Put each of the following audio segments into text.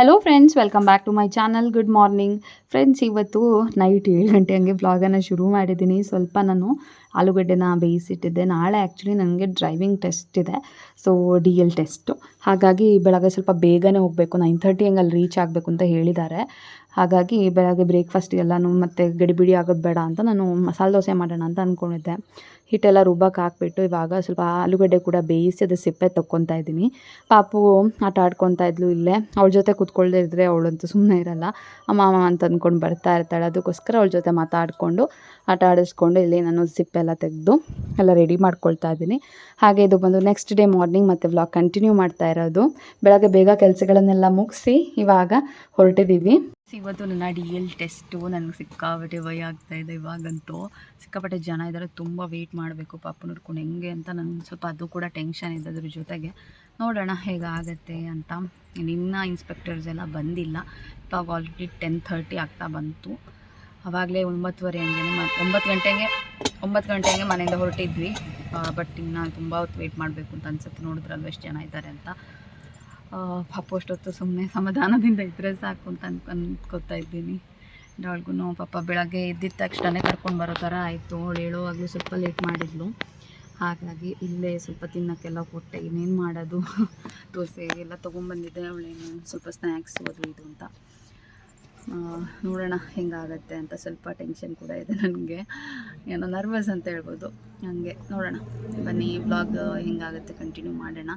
Hello friends welcome back to my channel good morning friends ಇವತ್ತು night ಏಳು ಗಂಟೆ ಹಂಗೆ ಬ್ಲಾಗನ್ನು ಶುರು ಮಾಡಿದ್ದೀನಿ. ಸ್ವಲ್ಪ ನಾನು ಆಲೂಗಡ್ಡೆನ ಬೇಯಿಸಿಟ್ಟಿದ್ದೆ. ನಾಳೆ ಆ್ಯಕ್ಚುಲಿ ನನಗೆ ಡ್ರೈವಿಂಗ್ ಟೆಸ್ಟ್ ಇದೆ. ಸೊ ಡಿ ಎಲ್ ಟೆಸ್ಟು ಹಾಗಾಗಿ ಬೆಳಗ್ಗೆ ಸ್ವಲ್ಪ ಬೇಗನೆ ಹೋಗಬೇಕು. ನೈನ್ ಥರ್ಟಿ ಹಂಗೆ ಅಲ್ಲಿ ರೀಚ್ ಆಗಬೇಕು ಅಂತ ಹೇಳಿದ್ದಾರೆ. ಹಾಗಾಗಿ ಬೆಳಗ್ಗೆ ಬ್ರೇಕ್ಫಾಸ್ಟಿಗೆಲ್ಲನೂ ಮತ್ತು ಗಡಿಬಿಡಿ ಆಗೋದು ಬೇಡ ಅಂತ ನಾನು ಮಸಾಲೆ ದೋಸೆ ಮಾಡೋಣ ಅಂತ ಅಂದ್ಕೊಂಡಿದ್ದೆ ಹಿಟ್ಟೆಲ್ಲ ರುಬ್ಬಕ್ಕೆ ಹಾಕ್ಬಿಟ್ಟು ಇವಾಗ ಸ್ವಲ್ಪ ಆಲೂಗಡ್ಡೆ ಕೂಡ ಬೇಯಿಸಿ ಅದು ಸಿಪ್ಪೆ ತಕ್ಕೊತಾ ಇದ್ದೀನಿ. ಪಾಪು ಆಟ ಆಡ್ಕೊತಾ ಇದ್ಲು ಇಲ್ಲೇ. ಅವಳ ಜೊತೆ ಕೂತ್ಕೊಳ್ಳದೇ ಇದ್ದರೆ ಅವಳಂತೂ ಸುಮ್ಮನೆ ಇರಲ್ಲ. ಅಮ್ಮ ಅಂತ ಅಂದ್ಕೊಂಡು ಬರ್ತಾ ಇರ್ತಾಳೆ. ಅದಕ್ಕೋಸ್ಕರ ಅವಳ ಜೊತೆ ಮಾತಾಡಿಕೊಂಡು ಆಟ ಆಡಿಸ್ಕೊಂಡು ಇಲ್ಲಿ ನಾನು ಸಿಪ್ಪೆಲ್ಲ ತೆಗೆದು ಎಲ್ಲ ರೆಡಿ ಮಾಡ್ಕೊಳ್ತಾ ಇದ್ದೀನಿ. ಹಾಗೆ ಇದು ಬಂದು ನೆಕ್ಸ್ಟ್ ಡೇ ಮಾರ್ನಿಂಗ್ ಮತ್ತು ವ್ಲಾಗ್ ಕಂಟಿನ್ಯೂ ಮಾಡ್ತಾ ಇರೋದು. ಬೆಳಗ್ಗೆ ಬೇಗ ಕೆಲಸಗಳನ್ನೆಲ್ಲ ಮುಗಿಸಿ ಇವಾಗ ಹೊರಟಿದ್ದೀವಿ ಇವತ್ತು ನನ್ನ ಡಿ ಎಲ್ ಟೆಸ್ಟು ನನಗೆ ಸಿಕ್ಕಾಪಟ್ಟೆ ವೈ ಆಗ್ತಾ ಇದೆ ಇವಾಗಂತೂ. ಸಿಕ್ಕಾಪಟ್ಟೆ ಜನ ಇದ್ದಾರೆ ತುಂಬ ವೆಯ್ಟ್ ಮಾಡಬೇಕು, ಪಾಪ ನೋಡ್ಕೊಂಡು ಹೆಂಗೆ ಅಂತ ನನಗೆ ಸ್ವಲ್ಪ ಅದು ಕೂಡ ಟೆನ್ಷನ್ ಇದೆ ಅದ್ರ ಜೊತೆಗೆ. ನೋಡೋಣ ಹೇಗಾಗತ್ತೆ ಅಂತ. ನಿನ್ನ ಇನ್ಸ್ಪೆಕ್ಟರ್ಸ್ ಎಲ್ಲ ಬಂದಿಲ್ಲ. ಇವಾಗ ಆಲ್ರೆಡಿ ಟೆನ್ ಥರ್ಟಿ ಆಗ್ತಾ ಬಂತು. ಆವಾಗಲೇ ಒಂಬತ್ತುವರೆ ಹಂಗೆ ಒಂಬತ್ತು ಗಂಟೆಗೆ ಒಂಬತ್ತು ಗಂಟೆಗೆ ಮನೆಯಿಂದ ಹೊರಟಿದ್ವಿ. ಬಟ್ ಇನ್ನು ತುಂಬ ಹೊತ್ತು ವೆಯ್ಟ್ ಮಾಡಬೇಕು ಅಂತ ಅನ್ಸುತ್ತೆ. ನೋಡಿದ್ರಲ್ವ ಎಷ್ಟು ಜನ ಇದ್ದಾರೆ ಅಂತ. ಪಾಪ ಅಷ್ಟೊತ್ತು ಸುಮ್ಮನೆ ಸಮಾಧಾನದಿಂದ ಇದ್ದರೆ ಸಾಕು ಅಂತ ಅನ್ಕನ್ಕೋತಾ ಇದ್ದೀನಿ. ಅವಳಿಗೂ ಪಾಪ ಬೆಳಗ್ಗೆ ಎದ್ದಿದ ತಕ್ಷಣ ಕರ್ಕೊಂಡು ಬರೋ ಥರ ಆಯಿತು. ಅವಳು ಹೇಳುವಾಗಲೂ ಸ್ವಲ್ಪ ಲೇಟ್ ಮಾಡಿದ್ಲು. ಹಾಗಾಗಿ ಇಲ್ಲೇ ಸ್ವಲ್ಪ ತಿನ್ನೋಕ್ಕೆಲ್ಲ ಕೊಟ್ಟೆ. ಇನ್ನೇನು ಮಾಡೋದು? ದೋಸೆ ಎಲ್ಲ ತೊಗೊಂಬಂದಿದ್ದೆ. ಅವಳೇನು ಸ್ವಲ್ಪ ಸ್ನ್ಯಾಕ್ಸ್ ಅದು ಇದು ಅಂತ. ನೋಡೋಣ ಹೆಂಗಾಗತ್ತೆ ಅಂತ ಸ್ವಲ್ಪ ಟೆನ್ಷನ್ ಕೂಡ ಇದೆ ನನಗೆ. ಏನೋ ನರ್ವಸ್ ಅಂತ ಹೇಳ್ಬೋದು. ಹಂಗೆ ನೋಡೋಣ. ಬನ್ನಿ ಬ್ಲಾಗ್ ಹೆಂಗಾಗುತ್ತೆ ಕಂಟಿನ್ಯೂ ಮಾಡೋಣ.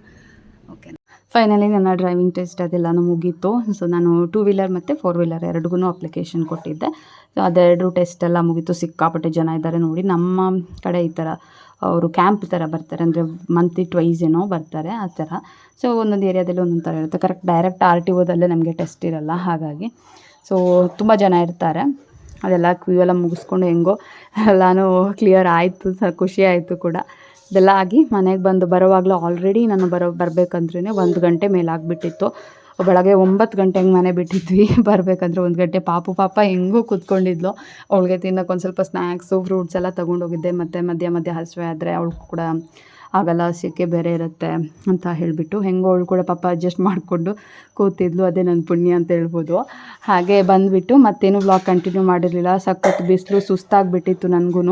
ಓಕೆ ಫೈನಲಿ ನನ್ನ ಡ್ರೈವಿಂಗ್ ಟೆಸ್ಟ್ ಅದೆಲ್ಲನೂ ಮುಗೀತು. ಸೊ ನಾನು ಟೂ ವೀಲರ್ ಮತ್ತು ಫೋರ್ ವೀಲರ್ ಎರಡಿಗೂ ಅಪ್ಲಿಕೇಶನ್ ಕೊಟ್ಟಿದ್ದೆ ಅದೆರಡು ಟೆಸ್ಟ್ ಎಲ್ಲ ಮುಗೀತು. ಸಿಕ್ಕಾಪಟ್ಟೆ ಜನ ಇದ್ದಾರೆ ನೋಡಿ. ನಮ್ಮ ಕಡೆ ಈ ಥರ ಅವರು ಕ್ಯಾಂಪ್ ಥರ ಬರ್ತಾರೆ. ಅಂದರೆ ಮಂತ್ಲಿ ಟ್ವೈಸ್ ಏನೋ ಬರ್ತಾರೆ ಆ ಥರ. ಸೊ ಒಂದೊಂದು ಏರಿಯಾದಲ್ಲಿ ಒಂದೊಂದು ಥರ ಇರುತ್ತೆ. ಕರೆಕ್ಟ್ ಡೈರೆಕ್ಟ್ ಆರ್ ಟಿ ಓದಲ್ಲೇ ನಮಗೆ ಟೆಸ್ಟ್ ಇರಲ್ಲ. ಹಾಗಾಗಿ ಸೊ ತುಂಬ ಜನ ಇರ್ತಾರೆ. ಅದೆಲ್ಲ ಕ್ಯೂ ಎಲ್ಲ ಮುಗಿಸ್ಕೊಂಡು ಹೆಂಗೋ ಎಲ್ಲನೂ ಕ್ಲಿಯರ್ ಆಯಿತು. ಖುಷಿ ಆಯಿತು ಕೂಡ. ಇದೆಲ್ಲ ಆಗಿ ಮನೆಗೆ ಬಂದು ಬರೋವಾಗಲೂ ಆಲ್ರೆಡಿ ನಾನು ಬರೋ ಬರಬೇಕಂದ್ರೇ ಒಂದು ಗಂಟೆ ಮೇಲಾಗಿಬಿಟ್ಟಿತ್ತು ಬೆಳಗ್ಗೆ ಒಂಬತ್ತು ಗಂಟೆ ಹಂಗೆ ಮನೆ ಬಿಟ್ಟಿದ್ವಿ. ಬರಬೇಕಂದ್ರೆ ಒಂದು ಗಂಟೆ ಪಾಪು, ಪಾಪ ಹೆಂಗೂ ಕೂತ್ಕೊಂಡಿದ್ಲು. ಅವಳಿಗೆ ತಿನ್ನೋಕೆ ಒಂದು ಸ್ವಲ್ಪ ಸ್ನ್ಯಾಕ್ಸು ಫ್ರೂಟ್ಸ್ ಎಲ್ಲ ತೊಗೊಂಡೋಗಿದ್ದೆ. ಮತ್ತು ಮಧ್ಯ ಮಧ್ಯ ಹಸಿವೆ ಆದರೆ ಅವಳು ಕೂಡ ಆಗಲ್ಲ ಸೆಕೆ ಬೇರೆ ಇರುತ್ತೆ ಅಂತ ಹೇಳಿಬಿಟ್ಟು ಹೆಂಗೋ ಅವಳು ಕೂಡ ಪಾಪ ಅಡ್ಜಸ್ಟ್ ಮಾಡಿಕೊಂಡು ಕೂತಿದ್ಲು. ಅದೇ ನನ್ನ ಪುಣ್ಯ ಅಂತ ಹೇಳ್ಬೋದು. ಹಾಗೆ ಬಂದುಬಿಟ್ಟು ಮತ್ತೇನು ವ್ಲಾಗ್ ಕಂಟಿನ್ಯೂ ಮಾಡಿರಲಿಲ್ಲ. ಸಖತ್ ಬಿಸಿಲು ಸುಸ್ತಾಗಿಬಿಟ್ಟಿತ್ತು ನನಗೂ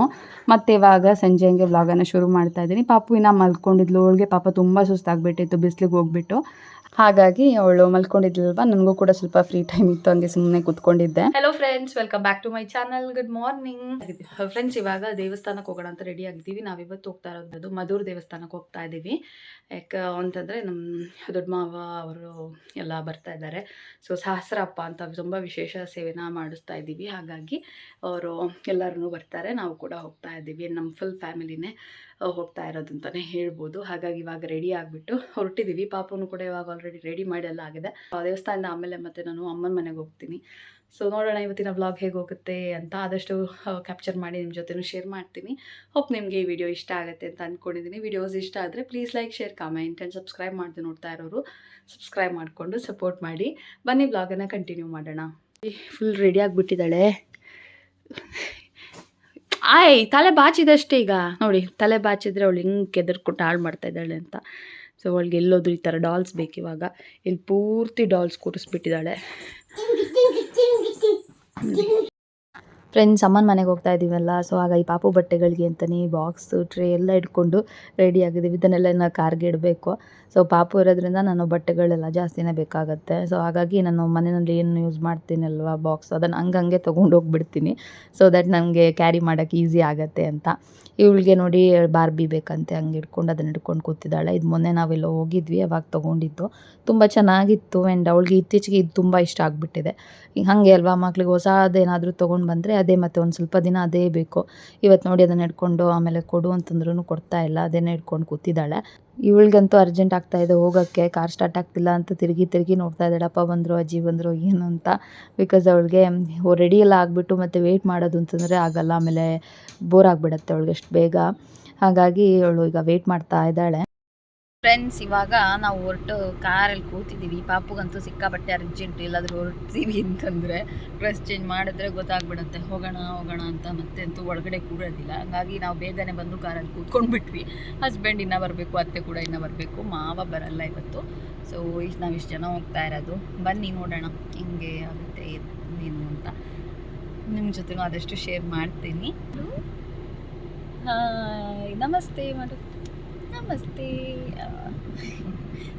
ಮತ್ತು ಇವಾಗ ಸಂಜೆ ಹಂಗೆ ವ್ಲಾಗನ್ನು ಶುರು ಮಾಡ್ತಾ ಇದ್ದೀನಿ. ಪಾಪು ಇನ್ನು ಮಲ್ಕೊಂಡಿದ್ಲು. ಅವಳಿಗೆ ಪಾಪ ತುಂಬ ಸುಸ್ತಾಗಿಬಿಟ್ಟಿತ್ತು. ಬಿಸಿಲಿಗೆ ಹೋಗ್ಬಿಟ್ಟು. ಹಾಗಾಗಿ ಅವಳು ಮಲ್ಕೊಂಡಿದ್ಲಲ್ವ? ನನಗೂ ಕೂಡ ಸ್ವಲ್ಪ ಫ್ರೀ ಟೈಮ್ ಇತ್ತು, ಹಂಗೆ ಸುಮ್ಮನೆ ಕುತ್ಕೊಂಡಿದ್ದೆ. Hello friends welcome back to my channel good morning friends ಇವಾಗ ದೇವಸ್ಥಾನಕ್ಕೆ ಹೋಗೋಣ ಅಂತ ರೆಡಿ ಆಗಿದ್ದೀವಿ. ನಾವು ಇವತ್ತು ಹೋಗ್ತಾ ಇರೋದು ಮಧುರ್ ದೇವಸ್ಥಾನಕ್ಕೆ ಹೋಗ್ತಾ ಇದ್ದೀವಿ. ಯಾಕೆ ಅಂತಂದರೆ ನಮ್ಮ ದೊಡ್ಡ ಮಾವ ಅವರು ಎಲ್ಲ ಬರ್ತಾ ಇದ್ದಾರೆ. ಸೊ ಸಹಸ್ರಪ್ಪ ಅಂತ ತುಂಬ ವಿಶೇಷ ಸೇವೆನ ಮಾಡಿಸ್ತಾ ಇದ್ದೀವಿ. ಹಾಗಾಗಿ ಅವರು ಎಲ್ಲರೂ ಬರ್ತಾರೆ. ನಾವು ಕೂಡ ಹೋಗ್ತಾ ಇದ್ದೀವಿ. ನಮ್ಮ ಫುಲ್ ಫ್ಯಾಮಿಲಿನೇ ಹೋಗ್ತಾ ಇರೋದು ಅಂತಲೇ ಹೇಳ್ಬೋದು. ಹಾಗಾಗಿ ಇವಾಗ ರೆಡಿ ಆಗಿಬಿಟ್ಟು ಹೊರಟಿದ್ದೀವಿ ಪಾಪನು ಕೂಡ ಇವಾಗ ಆಲ್ರೆಡಿ ರೆಡಿ ಮಾಡಿ ಎಲ್ಲ ಆಗಿದೆ. ದೇವಸ್ಥಾನದ ಆಮೇಲೆ ಮತ್ತೆ ನಾನು ಅಮ್ಮನ ಮನೆಗೆ ಹೋಗ್ತೀನಿ. ಸೊ ನೋಡೋಣ ಇವತ್ತಿನ ವ್ಲಾಗ್ ಹೇಗೆ ಹೋಗುತ್ತೆ ಅಂತ ಆದಷ್ಟು ಕ್ಯಾಪ್ಚರ್ ಮಾಡಿ ನಿಮ್ಮ ಜೊತೆನೂ ಶೇರ್ ಮಾಡ್ತೀನಿ. ಹೋಪ್ ನಿಮಗೆ ಈ ವಿಡಿಯೋ ಇಷ್ಟ ಆಗುತ್ತೆ ಅಂತ ಅಂದ್ಕೊಂಡಿದ್ದೀನಿ ವಿಡಿಯೋಸ್ ಇಷ್ಟ ಆದರೆ please like share comment and subscribe ಮಾಡಿದೆ ನೋಡ್ತಾ ಇರೋರು. ಸಬ್ಸ್ಕ್ರೈಬ್ ಮಾಡಿಕೊಂಡು ಸಪೋರ್ಟ್ ಮಾಡಿ. ಬನ್ನಿ ವ್ಲಾಗನ್ನು ಕಂಟಿನ್ಯೂ ಮಾಡೋಣ. ಫುಲ್ ರೆಡಿ ಆಗಿಬಿಟ್ಟಿದ್ದಾಳೆ. ಆಯ್, ತಲೆ ಬಾಚಿದಷ್ಟೇ ಈಗ. ನೋಡಿ, ತಲೆ ಬಾಚಿದ್ರೆ ಅವಳು ಹಿಂಗೆ ಕೆದರ್ಕೊಟ್ಟು ಹಾಳು ಮಾಡ್ತಾ ಇದ್ದಾಳೆ ಅಂತ. ಸೊ ಅವಳಿಗೆ ಎಲ್ಲೋದ್ರು ಈ ಥರ ಡಾಲ್ಸ್ ಬೇಕಿವಾಗ. ಇಲ್ಲಿ ಪೂರ್ತಿ ಡಾಲ್ಸ್ ಕೂರಿಸ್ಬಿಟ್ಟಿದ್ದಾಳೆ. ಫ್ರೆಂಡ್ಸ್ ಅಮ್ಮನ ಮನೆಗೆ ಹೋಗ್ತಾ ಇದ್ದೀವಲ್ಲ ಸೊ ಆಗ ಈ ಪಾಪು ಬಟ್ಟೆಗಳಿಗೆ ಅಂತಲೇ ಬಾಕ್ಸ್ ಟ್ರೇ ಎಲ್ಲ ಇಟ್ಕೊಂಡು ರೆಡಿ ಆಗಿದ್ದೀವಿ. ಇದನ್ನೆಲ್ಲ ನಾನು ಕಾರ್ಗೆ ಇಡಬೇಕು. ಸೊ ಪಾಪು ಇರೋದ್ರಿಂದ ನಾನು ಬಟ್ಟೆಗಳೆಲ್ಲ ಜಾಸ್ತಿನೇ ಬೇಕಾಗತ್ತೆ. ಸೊ ಹಾಗಾಗಿ ನಾನು ಮನೆಯಲ್ಲಿ ಏನು ಯೂಸ್ ಮಾಡ್ತೀನಲ್ವ ಬಾಕ್ಸ್ ಅದನ್ನು ಹಂಗಂಗೆ ಹೋಗ್ಬಿಡ್ತೀನಿ. ಸೊ ದಟ್ ನನಗೆ ಕ್ಯಾರಿ ಮಾಡೋಕ್ಕೆ ಈಸಿ ಆಗುತ್ತೆ ಅಂತ. ಇವಳಿಗೆ ನೋಡಿ ಬಾರ್ಬಿ ಬೇಕಂತೆ, ಹಂಗೆ ಇಟ್ಕೊಂಡು ಅದನ್ನು ಇಟ್ಕೊಂಡು ಕೂತಿದ್ದಾಳೆ. ಇದು ಮೊನ್ನೆ ನಾವೆಲ್ಲೋ ಹೋಗಿದ್ವಿ, ಅವಾಗ ತೊಗೊಂಡಿದ್ದು. ತುಂಬ ಚೆನ್ನಾಗಿತ್ತು ಆ್ಯಂಡ್ ಅವಳಿಗೆ ಇತ್ತೀಚೆಗೆ ಇದು ತುಂಬ ಇಷ್ಟ ಆಗಿಬಿಟ್ಟಿದೆ. ಹಾಗೆ ಅಲ್ವಾ ಮಕ್ಳಿಗೆ ಹೊಸದೇನಾದರೂ ತೊಗೊಂಡು ಬಂದರೆ ಅದೇ ಮತ್ತೆ ಒಂದು ಸ್ವಲ್ಪ ದಿನ ಅದೇ ಬೇಕು. ಇವತ್ತು ನೋಡಿ ಅದನ್ನು ಹಿಡ್ಕೊಂಡು ಆಮೇಲೆ ಕೊಡು ಅಂತಂದ್ರೂ ಕೊಡ್ತಾ ಇಲ್ಲ ಅದನ್ನೇ ಹಿಡ್ಕೊಂಡು ಕೂತಿದ್ದಾಳೆ. ಇವಳಿಗಂತೂ ಅರ್ಜೆಂಟ್ ಆಗ್ತಾ ಇದೆ ಹೋಗೋಕ್ಕೆ ಕಾರ್ ಸ್ಟಾರ್ಟ್ ಆಗ್ತಿಲ್ಲ ಅಂತ ತಿರುಗಿ ತಿರುಗಿ ನೋಡ್ತಾ ಇದ್ದಾಳೆ, ಅಪ್ಪ ಬಂದರು, ಅಜ್ಜಿ ಬಂದರು, ಏನು ಅಂತ. ಬಿಕಾಸ್ ಅವಳಿಗೆ ರೆಡಿ ಎಲ್ಲ ಆಗಿಬಿಟ್ಟು ಮತ್ತೆ ವೆಯ್ಟ್ ಮಾಡೋದು ಅಂತಂದರೆ ಆಗಲ್ಲ, ಆಮೇಲೆ ಬೋರ್ ಆಗಿಬಿಡತ್ತೆ ಅವಳಿಗೆ ಅಷ್ಟು ಬೇಗ. ಹಾಗಾಗಿ ಅವಳು ಈಗ ವೆಯ್ಟ್ ಮಾಡ್ತಾ ಇದ್ದಾಳೆ. ಫ್ರೆಂಡ್ಸ್ ಇವಾಗ ನಾವು ಹೊರಟು ಕಾರಲ್ಲಿ ಕೂತಿದ್ದೀವಿ. ಪಾಪುಗಂತೂ ಸಿಕ್ಕಾಪಟ್ಟೆ ಅರ್ಜೆಂಟ್ ಎಲ್ಲಾದರೂ ಹೊರಡ್ತೀವಿ ಅಂತಂದರೆ ಡ್ರೆಸ್ ಚೇಂಜ್ ಮಾಡಿದ್ರೆ ಗೊತ್ತಾಗ್ಬಿಡುತ್ತೆ. ಹೋಗೋಣ ಹೋಗೋಣ ಅಂತ ಮತ್ತೆ ಅಂತೂ ಒಳಗಡೆ ಕೂರೋದಿಲ್ಲ. ಹಾಗಾಗಿ ನಾವು ಬೇಗನೆ ಬಂದು ಕಾರಲ್ಲಿ ಕೂತ್ಕೊಂಡು ಬಿಟ್ವಿ ಹಸ್ಬೆಂಡ್ ಇನ್ನೂ ಬರಬೇಕು, ಅತ್ತೆ ಕೂಡ ಇನ್ನೂ ಬರಬೇಕು. ಮಾವ ಬರಲ್ಲ ಇವತ್ತು. ಸೊ ಇಷ್ಟು ನಾವು ಇಷ್ಟು ಜನ ಹೋಗ್ತಾ ಇರೋದು. ಬನ್ನಿ ನೋಡೋಣ ಹಿಂಗೆ ಆಗುತ್ತೆ, ಏನು ಅಂತ. ನಿಮ್ಮ ಜೊತೆನೂ ಆದಷ್ಟು ಶೇರ್ ಮಾಡ್ತೀನಿ. ನಮಸ್ತೆ ಮಾಡು. ನಮಸ್ತೆ.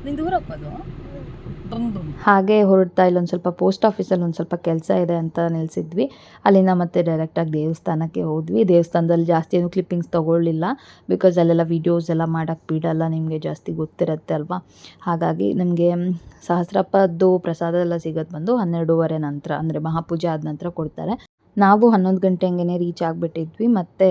ನಿಂದು ದೂರ ಹೋಗೋದು ಹಾಗೆ ಹೊರಡ್ತಾ ಇಲ್ಲೊಂದು ಸ್ವಲ್ಪ ಪೋಸ್ಟ್ ಆಫೀಸಲ್ಲಿ ಒಂದು ಸ್ವಲ್ಪ ಕೆಲಸ ಇದೆ ಅಂತ ನಿಲ್ಲಿಸಿದ್ವಿ ಅಲ್ಲಿಂದ ಮತ್ತೆ ಡೈರೆಕ್ಟಾಗಿ ದೇವಸ್ಥಾನಕ್ಕೆ ಹೋದ್ವಿ. ದೇವಸ್ಥಾನದಲ್ಲಿ ಜಾಸ್ತಿ ಏನು ಕ್ಲಿಪ್ಪಿಂಗ್ಸ್ ತೊಗೊಳ್ಳಿಲ್ಲ. ಬಿಕಾಸ್ ಅಲ್ಲೆಲ್ಲ ವೀಡಿಯೋಸ್ ಎಲ್ಲ ಮಾಡೋಕ್ಕೆ ಬಿಡಲ್ಲ ನಿಮಗೆ ಜಾಸ್ತಿ ಗೊತ್ತಿರತ್ತೆ ಅಲ್ವಾ? ಹಾಗಾಗಿ ನಿಮಗೆ ಸಹಸ್ರಪ್ಪದ್ದು ಪ್ರಸಾದ ಎಲ್ಲ ಸಿಗೋದು ಬಂದು ಹನ್ನೆರಡೂವರೆ ನಂತರ ಅಂದರೆ ಮಹಾಪೂಜೆ ಆದ ನಂತರ ಕೊಡ್ತಾರೆ. ನಾವು ಹನ್ನೊಂದು ಗಂಟೆ ಹಂಗೆ ರೀಚ್ ಆಗಿಬಿಟ್ಟಿದ್ವಿ, ಮತ್ತು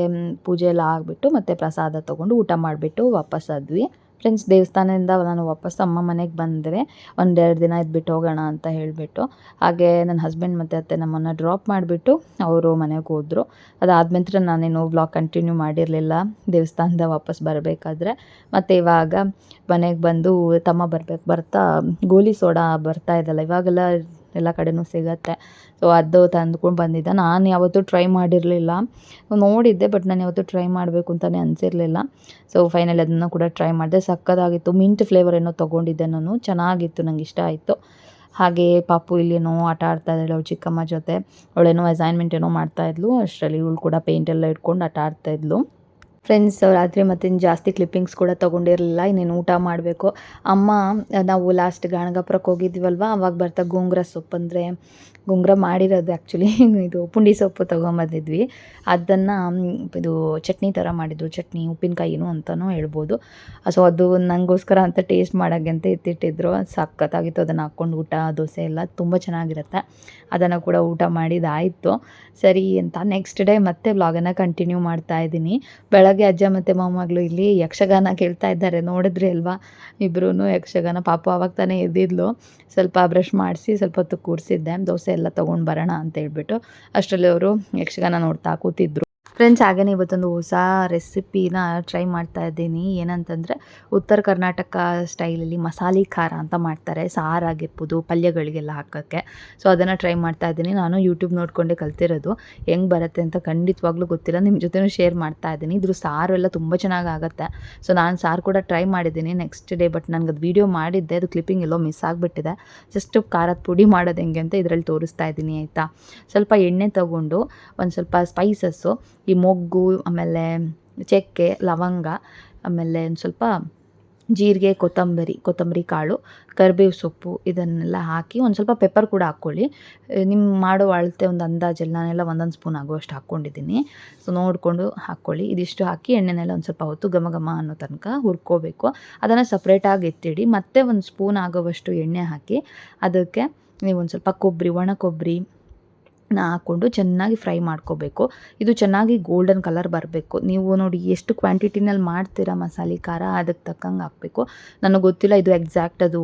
ಪೂಜೆ ಎಲ್ಲ ಆಗಿಬಿಟ್ಟು ಮತ್ತು ಪ್ರಸಾದ ತೊಗೊಂಡು ಊಟ ಮಾಡಿಬಿಟ್ಟು ವಾಪಸ್ ಆದ್ವಿ. ಫ್ರೆಂಡ್ಸ್ ದೇವಸ್ಥಾನದಿಂದ ನಾನು ವಾಪಸ್ ಅಮ್ಮ ಮನೆಗೆ ಬಂದರೆ ಒಂದೆರಡು ದಿನ ಇದ್ಬಿಟ್ಟು ಹೋಗೋಣ ಅಂತ ಹೇಳಿಬಿಟ್ಟು, ಹಾಗೆ ನನ್ನ ಹಸ್ಬೆಂಡ್ ಮತ್ತು ಅತ್ತೆ ನಮ್ಮನ್ನು ಡ್ರಾಪ್ ಮಾಡಿಬಿಟ್ಟು ಅವರು ಮನೆಗೆ ಹೋದರು. ಅದಾದ ನಂತರ ನಾನೇನು ವ್ಲಾಗ್ ಕಂಟಿನ್ಯೂ ಮಾಡಿರಲಿಲ್ಲ, ದೇವಸ್ಥಾನದ ವಾಪಸ್ ಬರಬೇಕಾದ್ರೆ. ಮತ್ತು ಇವಾಗ ಮನೆಗೆ ಬಂದು ತಮ್ಮ ಬರ್ಬೇಕು ಬರ್ತಾ, ಗೋಲಿ ಸೋಡಾ ಬರ್ತಾ ಇದಲ್ಲ, ಇವಾಗೆಲ್ಲ ಎಲ್ಲ ಕಡೆನೂ ಸಿಗತ್ತೆ. ಸೊ ಅದು ತಂದ್ಕೊಂಡು ಬಂದಿದ್ದೆ. ನಾನು ಯಾವತ್ತೂ ಟ್ರೈ ಮಾಡಿರಲಿಲ್ಲ. ನೋಡಿದ್ದೆ ಬಟ್ ನಾನು ಯಾವತ್ತೂ ಟ್ರೈ ಮಾಡಬೇಕು ಅಂತಲೇ ಅನಿಸಿರಲಿಲ್ಲ. ಸೊ ಫೈನಲಿ ಅದನ್ನು ಕೂಡ ಟ್ರೈ ಮಾಡಿದೆ. ಸಕ್ಕದಾಗಿತ್ತು. ಮಿಂಟ್ ಫ್ಲೇವರ್ ಏನೋ ತೊಗೊಂಡಿದ್ದೆ ನಾನು. ಚೆನ್ನಾಗಿತ್ತು, ನಂಗೆ ಇಷ್ಟ ಆಯಿತು. ಹಾಗೆ ಪಾಪು ಇಲ್ಲೇನೋ ಆಟ ಆಡ್ತಾ ಇದ್ದಾಳೆ ಅವಳು ಚಿಕ್ಕಮ್ಮ ಜೊತೆ. ಅವಳೇನೋ ಅಸೈನ್ಮೆಂಟ್ ಏನೋ ಮಾಡ್ತಾಯಿದ್ಲು ಅಷ್ಟರಲ್ಲಿ ಇವಳು ಕೂಡ ಪೇಂಟ್ ಎಲ್ಲ ಇಟ್ಕೊಂಡು ಆಟ ಆಡ್ತಾಯಿದ್ಲು ಫ್ರೆಂಡ್ಸ್ ರಾತ್ರಿ ಮತ್ತಿನ್ನು ಜಾಸ್ತಿ ಕ್ಲಿಪ್ಪಿಂಗ್ಸ್ ಕೂಡ ತೊಗೊಂಡಿರಲಿಲ್ಲ, ಇನ್ನೇನು ಊಟ ಮಾಡಬೇಕು. ಅಮ್ಮ, ನಾವು ಲಾಸ್ಟ್ ಗಾಣಗಾಪುರಕ್ಕೆ ಹೋಗಿದ್ವಲ್ವ, ಅವಾಗ ಬರ್ತಾ ಗುಂಗ್ರ ಸೊಪ್ಪು ಅಂದರೆ ಗುಂಗ್ರ ಮಾಡಿರೋದು ಆ್ಯಕ್ಚುಲಿ ಇದು ಪುಂಡಿ ಸೊಪ್ಪು ತೊಗೊಂಬಂದಿದ್ವಿ. ಅದನ್ನು ಇದು ಚಟ್ನಿ ಥರ ಮಾಡಿದ್ರು, ಚಟ್ನಿ ಉಪ್ಪಿನಕಾಯಿನೂ ಅಂತಲೂ ಹೇಳ್ಬೋದು. ಸೊ ಅದು ನನಗೋಸ್ಕರ ಅಂತ ಟೇಸ್ಟ್ ಮಾಡೋಕ್ಕೆ ಅಂತ ಎತ್ತಿಟ್ಟಿದ್ರು. ಸಖತ್ತಾಗಿತ್ತು, ಅದನ್ನು ಹಾಕ್ಕೊಂಡು ಊಟ, ದೋಸೆ ಎಲ್ಲ ತುಂಬ ಚೆನ್ನಾಗಿರುತ್ತೆ. ಅದನ್ನು ಕೂಡ ಊಟ ಮಾಡಿದಾಯಿತು. ಸರಿ ಅಂತ ನೆಕ್ಸ್ಟ್ ಡೇ ಮತ್ತೆ ಬ್ಲಾಗನ್ನು ಕಂಟಿನ್ಯೂ ಮಾಡ್ತಾ ಇದ್ದೀನಿ. ಬೆಳಗ್ಗೆ ಅಜ್ಜ ಮತ್ತು ಮೊಮ್ಮಗಳು ಇಲ್ಲಿ ಯಕ್ಷಗಾನ ಕೇಳ್ತಾ ಇದ್ದಾರೆ. ನೋಡಿದ್ರಿ ಅಲ್ವಾ? ಇಬ್ಬರೂ ಯಕ್ಷಗಾನ ಪಾಪ ಅವಾಗ ತಾನೇ ಎದ್ದಿದ್ಲು. ಸ್ವಲ್ಪ ಬ್ರಷ್ ಮಾಡಿಸಿ, ಸ್ವಲ್ಪ ಹೊತ್ತು ಕೂರಿಸಿದ್ದೆ. ದೋಸೆ ಎಲ್ಲ ತೊಗೊಂಡು ಬರೋಣ ಅಂತ ಹೇಳ್ಬಿಟ್ಟು ಅಷ್ಟರಲ್ಲಿ ಅವರು ಯಕ್ಷಗಾನ ನೋಡ್ತಾ ಕೂತಿದ್ರು. ಫ್ರೆಂಡ್ಸ್ ಹಾಗೆಯೇ ಇವತ್ತೊಂದು ಹೊಸ ರೆಸಿಪಿನ ಟ್ರೈ ಮಾಡ್ತಾ ಇದ್ದೀನಿ. ಏನಂತಂದರೆ, ಉತ್ತರ ಕರ್ನಾಟಕ ಸ್ಟೈಲಲ್ಲಿ ಮಸಾಲೆ ಖಾರ ಅಂತ ಮಾಡ್ತಾರೆ. ಸಾರಾಗಿರ್ಬೋದು ಪಲ್ಯಗಳಿಗೆಲ್ಲ ಹಾಕೋಕ್ಕೆ. ಸೊ ಅದನ್ನು ಟ್ರೈ ಮಾಡ್ತಾ ಇದ್ದೀನಿ. ನಾನು ಯೂಟ್ಯೂಬ್ ನೋಡಿಕೊಂಡೇ ಕಲ್ತಿರೋದು. ಹೆಂಗೆ ಬರುತ್ತೆ ಅಂತ ಖಂಡಿತವಾಗ್ಲೂ ಗೊತ್ತಿಲ್ಲ. ನಿಮ್ಮ ಜೊತೆನೂ ಶೇರ್ ಮಾಡ್ತಾ ಇದ್ದೀನಿ. ಇದ್ರ ಸಾರು ಎಲ್ಲ ತುಂಬ ಚೆನ್ನಾಗಿ ಆಗುತ್ತೆ. ಸೊ ನಾನು ಸಾರು ಕೂಡ ಟ್ರೈ ಮಾಡಿದ್ದೀನಿ ನೆಕ್ಸ್ಟ್ ಡೇ ಬಟ್ ನನಗೆ ಅದು ವೀಡಿಯೋ ಮಾಡಿದ್ದೆ. ಅದು ಕ್ಲಿಪ್ಪಿಂಗ್ ಎಲ್ಲೋ ಮಿಸ್ ಆಗಿಬಿಟ್ಟಿದೆ. ಜಸ್ಟ್ ಖಾರದ ಪುಡಿ ಮಾಡೋದು ಹೆಂಗೆ ಅಂತ ಇದರಲ್ಲಿ ತೋರಿಸ್ತಾ ಇದ್ದೀನಿ, ಆಯಿತಾ? ಸ್ವಲ್ಪ ಎಣ್ಣೆ ತಗೊಂಡು, ಒಂದು ಸ್ವಲ್ಪ ಸ್ಪೈಸಸ್ಸು ಈ ಮೊಗ್ಗು, ಆಮೇಲೆ ಚಕ್ಕೆ, ಲವಂಗ, ಆಮೇಲೆ ಒಂದು ಸ್ವಲ್ಪ ಜೀರಿಗೆ, ಕೊತ್ತಂಬರಿ ಕೊತ್ತಂಬರಿ ಕಾಳು, ಕರಿಬೇವು ಸೊಪ್ಪು ಇದನ್ನೆಲ್ಲ ಹಾಕಿ ಒಂದು ಸ್ವಲ್ಪ ಪೆಪ್ಪರ್ ಕೂಡ ಹಾಕ್ಕೊಳ್ಳಿ. ನಿಮ್ಮ ಮಾಡೋ ಅಳತೆ ಒಂದು ಅಂದಾಜಲ್ಲಿ ನಾನೆಲ್ಲ ಒಂದೊಂದು ಸ್ಪೂನ್ ಆಗುವಷ್ಟು ಹಾಕ್ಕೊಂಡಿದ್ದೀನಿ. ಸೊ ನೋಡಿಕೊಂಡು ಹಾಕ್ಕೊಳ್ಳಿ. ಇದಿಷ್ಟು ಹಾಕಿ ಎಣ್ಣೆನೆಲ್ಲ ಒಂದು ಸ್ವಲ್ಪ ಹೊತ್ತು ಘಮ ಘಮ ಅನ್ನೋ ತನಕ ಹುರ್ಕೋಬೇಕು. ಅದನ್ನು ಸಪ್ರೇಟಾಗಿ ಎತ್ತಿಡಿ. ಮತ್ತೆ ಒಂದು ಸ್ಪೂನ್ ಆಗೋವಷ್ಟು ಎಣ್ಣೆ ಹಾಕಿ ಅದಕ್ಕೆ ನೀವು ಒಂದು ಸ್ವಲ್ಪ ಕೊಬ್ಬರಿ, ಒಣ ಕೊಬ್ಬರಿ ಹಾಕ್ಕೊಂಡು ಚೆನ್ನಾಗಿ ಫ್ರೈ ಮಾಡ್ಕೋಬೇಕು. ಇದು ಚೆನ್ನಾಗಿ ಗೋಲ್ಡನ್ ಕಲರ್ ಬರಬೇಕು. ನೀವು ನೋಡಿ ಎಷ್ಟು ಕ್ವಾಂಟಿಟಿನಲ್ಲಿ ಮಾಡ್ತೀರಾ ಮಸಾಲೆ ಖಾರ, ಅದಕ್ಕೆ ತಕ್ಕಂಗೆ ಹಾಕಬೇಕು. ನನಗೆ ಗೊತ್ತಿಲ್ಲ ಇದು ಎಕ್ಸಾಕ್ಟ್ ಅದು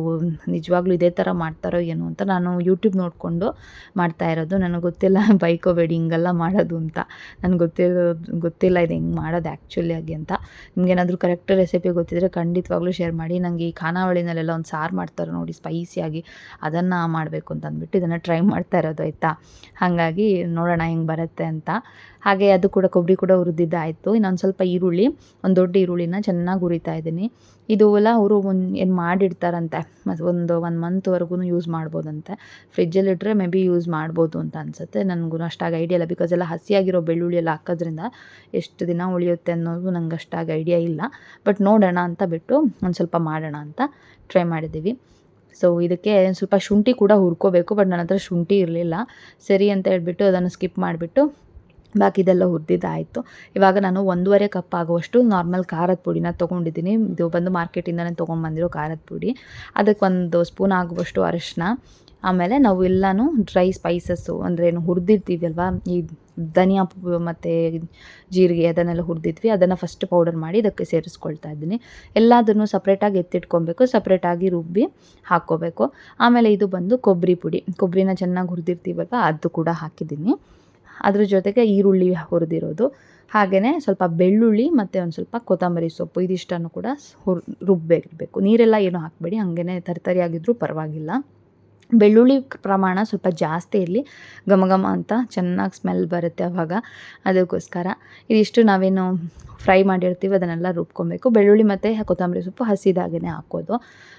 ನಿಜವಾಗ್ಲೂ ಇದೇ ಥರ ಮಾಡ್ತಾರೋ ಏನು ಅಂತ. ನಾನು ಯೂಟ್ಯೂಬ್ ನೋಡಿಕೊಂಡು ಮಾಡ್ತಾ ಇರೋದು. ನನಗೆ ಗೊತ್ತಿಲ್ಲ ಬೈಕೋಬೇಡಿ, ಹಿಂಗೆಲ್ಲ ಮಾಡೋದು ಅಂತ. ನನಗೆ ಗೊತ್ತಿರೋ, ಗೊತ್ತಿಲ್ಲ ಇದು ಹೆಂಗೆ ಮಾಡೋದು ಆ್ಯಕ್ಚುಲಿಯಾಗಿ ಅಂತ. ನಿಮ್ಗೇನಾದರೂ ಕರೆಕ್ಟ್ ರೆಸಿಪಿ ಗೊತ್ತಿದ್ರೆ ಖಂಡಿತವಾಗ್ಲೂ ಶೇರ್ ಮಾಡಿ. ನನಗೆ ಈ ಖಾನಾವಳಿನಲ್ಲೆಲ್ಲ ಒಂದು ಸಾರು ಮಾಡ್ತಾರೋ ನೋಡಿ ಸ್ಪೈಸಿಯಾಗಿ ಅದನ್ನು ಮಾಡಬೇಕು ಅಂತ ಅಂದ್ಬಿಟ್ಟು ಇದನ್ನು ಟ್ರೈ ಮಾಡ್ತಾ ಇರೋದು, ಆಯಿತಾ? ಹಾಗೆ ಹಾಗಾಗಿ ನೋಡೋಣ ಹೆಂಗೆ ಬರುತ್ತೆ ಅಂತ. ಹಾಗೆ ಅದು ಕೂಡ ಕೊಬ್ಬರಿ ಕೂಡ ಹುರಿದಿದ್ದಾಯಿತು. ಇನ್ನೊಂದು ಸ್ವಲ್ಪ ಈರುಳ್ಳಿ, ಒಂದು ದೊಡ್ಡ ಈರುಳ್ಳಿನ ಚೆನ್ನಾಗಿ ಹುರಿತಾ ಇದ್ದೀನಿ. ಇದು ಎಲ್ಲ ಅವರು ಒಂದು ಏನು ಮಾಡಿಡ್ತಾರಂತೆ ಒಂದು ಒನ್ ಮಂತ್ವರೆಗೂ ಯೂಸ್ ಮಾಡ್ಬೋದಂತೆ. ಫ್ರಿಜ್ಜಲ್ಲಿ ಇಟ್ಟರೆ ಮೇ ಬಿ ಯೂಸ್ ಮಾಡ್ಬೋದು ಅಂತ ಅನಿಸುತ್ತೆ. ನನಗೂ ಅಷ್ಟಾಗಿ ಐಡಿಯಾ ಇಲ್ಲ. ಬಿಕಾಸ್ ಎಲ್ಲ ಹಸಿಯಾಗಿರೋ ಬೆಳ್ಳುಳ್ಳಿ ಎಲ್ಲ ಹಾಕೋದ್ರಿಂದ ಎಷ್ಟು ದಿನ ಉಳಿಯುತ್ತೆ ಅನ್ನೋದು ನಂಗೆ ಅಷ್ಟಾಗಿ ಐಡಿಯಾ ಇಲ್ಲ. ಬಟ್ ನೋಡೋಣ ಅಂತ ಬಿಟ್ಟು ಒಂದು ಸ್ವಲ್ಪ ಮಾಡೋಣ ಅಂತ ಟ್ರೈ ಮಾಡಿದ್ದೀವಿ. ಸೊ ಇದಕ್ಕೆ ಸ್ವಲ್ಪ ಶುಂಠಿ ಕೂಡ ಹುರ್ಕೋಬೇಕು ಬಟ್ ನನ್ನ ಹತ್ರ ಶುಂಠಿ ಇರಲಿಲ್ಲ. ಸರಿ ಅಂತ ಹೇಳ್ಬಿಟ್ಟು ಅದನ್ನು ಸ್ಕಿಪ್ ಮಾಡಿಬಿಟ್ಟು ಬಾಕಿದೆಲ್ಲ ಹುರಿದಿದ್ದಾಯಿತು. ಇವಾಗ ನಾನು ಒಂದೂವರೆ ಕಪ್ ಆಗುವಷ್ಟು ನಾರ್ಮಲ್ ಖಾರದ ಪುಡಿನ ತೊಗೊಂಡಿದ್ದೀನಿ. ಇದು ಬಂದು ಮಾರ್ಕೆಟಿಂದನೇ ತೊಗೊಂಡ್ಬಂದಿರೋ ಖಾರದ ಪುಡಿ. ಅದಕ್ಕೆ ಒಂದು ಸ್ಪೂನ್ ಆಗುವಷ್ಟು ಅರಿಶಿನ ಆಮೇಲೆ ನಾವು ಎಲ್ಲನೂ ಡ್ರೈ ಸ್ಪೈಸಸ್ಸು ಅಂದರೆ ಏನು ಹುರಿದಿರ್ತೀವಿ ಅಲ್ವಾ ಈ ಧನಿಯಾ ಮತ್ತು ಜೀರಿಗೆ ಅದನ್ನೆಲ್ಲ ಹುರಿದಿದ್ವಿ. ಅದನ್ನು ಫಸ್ಟ್ ಪೌಡರ್ ಮಾಡಿ ಇದಕ್ಕೆ ಸೇರಿಸ್ಕೊಳ್ತಾ ಇದ್ದೀನಿ. ಎಲ್ಲದನ್ನು ಸಪ್ರೇಟಾಗಿ ಎತ್ತಿಟ್ಕೊಬೇಕು. ಸಪ್ರೇಟಾಗಿ ರುಬ್ಬಿ ಹಾಕ್ಕೋಬೇಕು. ಆಮೇಲೆ ಇದು ಬಂದು ಕೊಬ್ಬರಿ ಪುಡಿ. ಕೊಬ್ಬರಿನ ಚೆನ್ನಾಗಿ ಹುರಿದಿರ್ತೀವಲ್ವ ಅದು ಕೂಡ ಹಾಕಿದ್ದೀನಿ. ಅದ್ರ ಜೊತೆಗೆ ಈರುಳ್ಳಿ ಹುರಿದಿರೋದು. ಹಾಗೆಯೇ ಸ್ವಲ್ಪ ಬೆಳ್ಳುಳ್ಳಿ ಮತ್ತು ಒಂದು ಸ್ವಲ್ಪ ಕೊತ್ತಂಬರಿ ಸೊಪ್ಪು ಇದಿಷ್ಟನ್ನು ಕೂಡ ಹುರ್ ರುಬ್ಬೇಕಿರಬೇಕು ನೀರೆಲ್ಲ ಏನೂ ಹಾಕಬೇಡಿ. ಹಾಗೇ ತರಿತರಿಯಾಗಿದ್ದರೂ ಪರವಾಗಿಲ್ಲ. ಬೆಳ್ಳುಳ್ಳಿ ಪ್ರಮಾಣ ಸ್ವಲ್ಪ ಜಾಸ್ತಿ ಇರಲಿ. ಘಮ ಘಮ ಅಂತ ಚೆನ್ನಾಗಿ ಸ್ಮೆಲ್ ಬರುತ್ತೆ ಅವಾಗ. ಅದಕ್ಕೋಸ್ಕರ ಇದಿಷ್ಟು ನಾವೇನು ಫ್ರೈ ಮಾಡಿರ್ತೀವಿ, ಅದನ್ನೆಲ್ಲ ರುಬ್ಕೊಬೇಕು. ಬೆಳ್ಳುಳ್ಳಿ ಮತ್ತು ಕೊತ್ತಂಬರಿ ಸೊಪ್ಪು ಹಸಿದಾಗೇ ಹಾಕೋದು.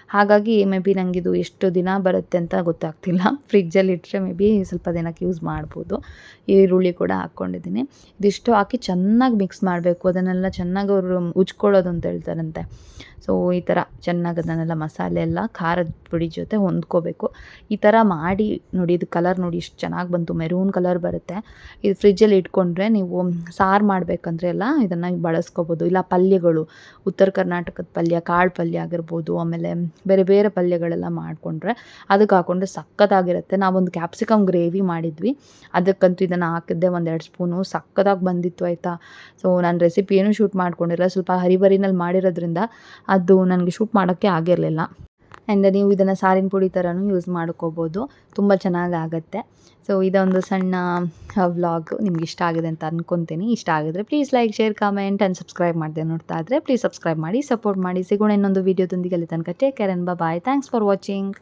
ಹಾಗಾಗಿ ಮೇ ಬಿ ಇದು ಎಷ್ಟು ದಿನ ಬರುತ್ತೆ ಅಂತ ಗೊತ್ತಾಗ್ತಿಲ್ಲ. ಫ್ರಿಜ್ಜಲ್ಲಿ ಇಟ್ಟರೆ ಮೇ ಬಿ ಸ್ವಲ್ಪ ದಿನಕ್ಕೆ ಯೂಸ್ ಮಾಡ್ಬೋದು. ಈರುಳ್ಳಿ ಕೂಡ ಹಾಕ್ಕೊಂಡಿದ್ದೀನಿ. ಇದಿಷ್ಟು ಹಾಕಿ ಚೆನ್ನಾಗಿ ಮಿಕ್ಸ್ ಮಾಡಬೇಕು. ಅದನ್ನೆಲ್ಲ ಚೆನ್ನಾಗಿ ಅವರು ಉಜ್ಕೊಳ್ಳೋದು ಅಂತ ಹೇಳ್ತಾರಂತೆ. ಸೊ ಈ ಥರ ಚೆನ್ನಾಗಿ ಅದನ್ನೆಲ್ಲ ಮಸಾಲೆ ಎಲ್ಲ ಖಾರದ ಪುಡಿ ಜೊತೆ ಹೊಂದ್ಕೋಬೇಕು. ಈ ಥರ ಮಾಡಿ ನೋಡಿ, ಇದು ಕಲರ್ ನೋಡಿ ಇಷ್ಟು ಚೆನ್ನಾಗಿ ಬಂತು. ಮೆರೂನ್ ಕಲರ್ ಬರುತ್ತೆ. ಇದು ಫ್ರಿಜ್ಜಲ್ಲಿ ಇಟ್ಕೊಂಡ್ರೆ ನೀವು ಸಾರು ಮಾಡಬೇಕಂದ್ರೆ ಎಲ್ಲ ಇದನ್ನು ಬಳಸ್ಕೋಬೋದು. ಇಲ್ಲ ಪಲ್ಯಗಳು, ಉತ್ತರ ಕರ್ನಾಟಕದ ಪಲ್ಯ, ಕಾಳು ಪಲ್ಯ ಆಗಿರ್ಬೋದು, ಆಮೇಲೆ ಬೇರೆ ಬೇರೆ ಪಲ್ಯಗಳೆಲ್ಲ ಮಾಡಿಕೊಂಡ್ರೆ ಅದಕ್ಕೆ ಹಾಕ್ಕೊಂಡ್ರೆ ಸಕ್ಕತ್ತಾಗಿರುತ್ತೆ. ನಾವೊಂದು ಕ್ಯಾಪ್ಸಿಕಮ್ ಗ್ರೇವಿ ಮಾಡಿದ್ವಿ. ಅದಕ್ಕಂತೂ ಇದನ್ನು ಹಾಕಿದ್ದೆ ಒಂದೆರಡು ಸ್ಪೂನು ಸಕ್ಕತ್ತಾಗಿ ಬಂದಿತ್ತು, ಆಯಿತಾ? ಸೊ ನಾನು ರೆಸಿಪಿ ಏನು ಶೂಟ್ ಮಾಡ್ಕೊಂಡಿಲ್ಲ. ಸ್ವಲ್ಪ ಹರಿಬರಿನಲ್ಲಿ ಮಾಡಿರೋದ್ರಿಂದ ಅದು ನನಗೆ ಶೂಟ್ ಮಾಡೋಕ್ಕೆ ಆಗಿರಲಿಲ್ಲ. ಆ್ಯಂಡ್ ನೀವು ಇದನ್ನು ಸಾರಿನ ಪುಡಿ ಥರನೂ ಯೂಸ್ ಮಾಡ್ಕೋಬೋದು. ತುಂಬ ಚೆನ್ನಾಗಿ ಆಗುತ್ತೆ. ಸೊ ಇದೊಂದು ಸಣ್ಣ ವ್ಲಾಗ್ ನಿಮ್ಗೆ ಇಷ್ಟ ಆಗಿದೆ ಅಂತ ಅನ್ಕೊತೀನಿ. ಇಷ್ಟ ಆಗಿದ್ರೆ please like share comment and subscribe ಮಾಡಿದೆ ನೋಡ್ತಾ ಇದ್ದರೆ ಪ್ಲೀಸ್ ಸಬ್ಸ್ಕ್ರೈಬ್ ಮಾಡಿ ಸಪೋರ್ಟ್ ಮಾಡಿ. ಸಿಗೋಣ ಇನ್ನೊಂದು ವೀಡಿಯೋದೊಂದಿಗೆ ಅಲ್ಲಿ ತನಕ take care and bye thanks for watching